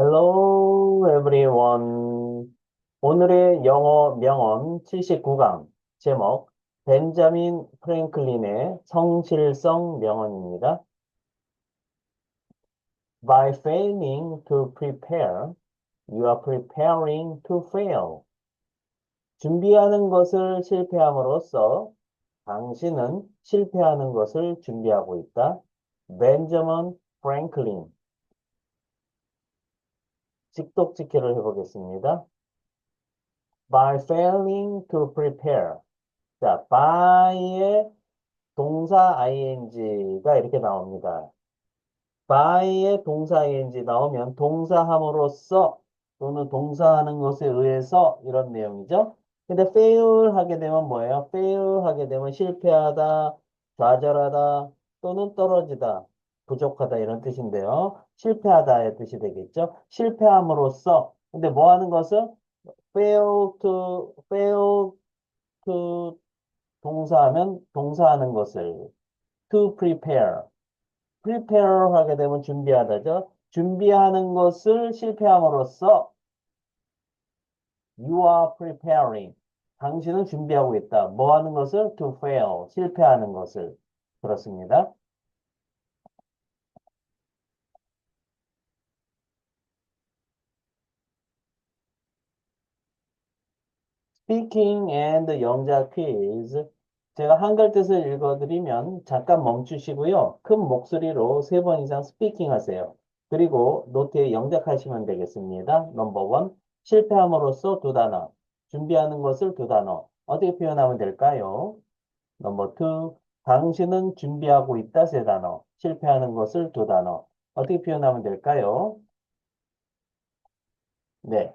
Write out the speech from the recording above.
Hello everyone. 오늘의 영어 명언 79강 제목 벤자민 프랭클린의 성실성 명언입니다. By failing to prepare, you are preparing to fail. 준비하는 것을 실패함으로써 당신은 실패하는 것을 준비하고 있다. 벤저먼 프랭클린 직독직해를 해보겠습니다. By failing to prepare. 자, by의 동사 ing가 이렇게 나옵니다. by의 동사 ing 나오면 동사함으로써 또는 동사하는 것에 의해서 이런 내용이죠. 근데 fail 하게 되면 뭐예요? fail 하게 되면 실패하다, 좌절하다, 또는 떨어지다, 부족하다 이런 뜻인데요. 실패하다의 뜻이 되겠죠. 실패함으로써 근데 뭐 하는 것을 fail to fail to 동사하면 동사하는 것을 to prepare prepare 하게 되면 준비하다죠. 준비하는 것을 실패함으로써 you are preparing 당신은 준비하고 있다. 뭐 하는 것을 to fail 실패하는 것을 그렇습니다. Speaking and 영자 퀴즈. 제가 한글 뜻을 읽어드리면 잠깐 멈추시고요. 큰 목소리로 세 번 이상 스피킹 하세요. 그리고 노트에 영작하시면 되겠습니다. 넘버 원, 실패함으로써 두 단어. 준비하는 것을 두 단어. 어떻게 표현하면 될까요? 넘버 투, 당신은 준비하고 있다 세 단어. 실패하는 것을 두 단어. 어떻게 표현하면 될까요? 네.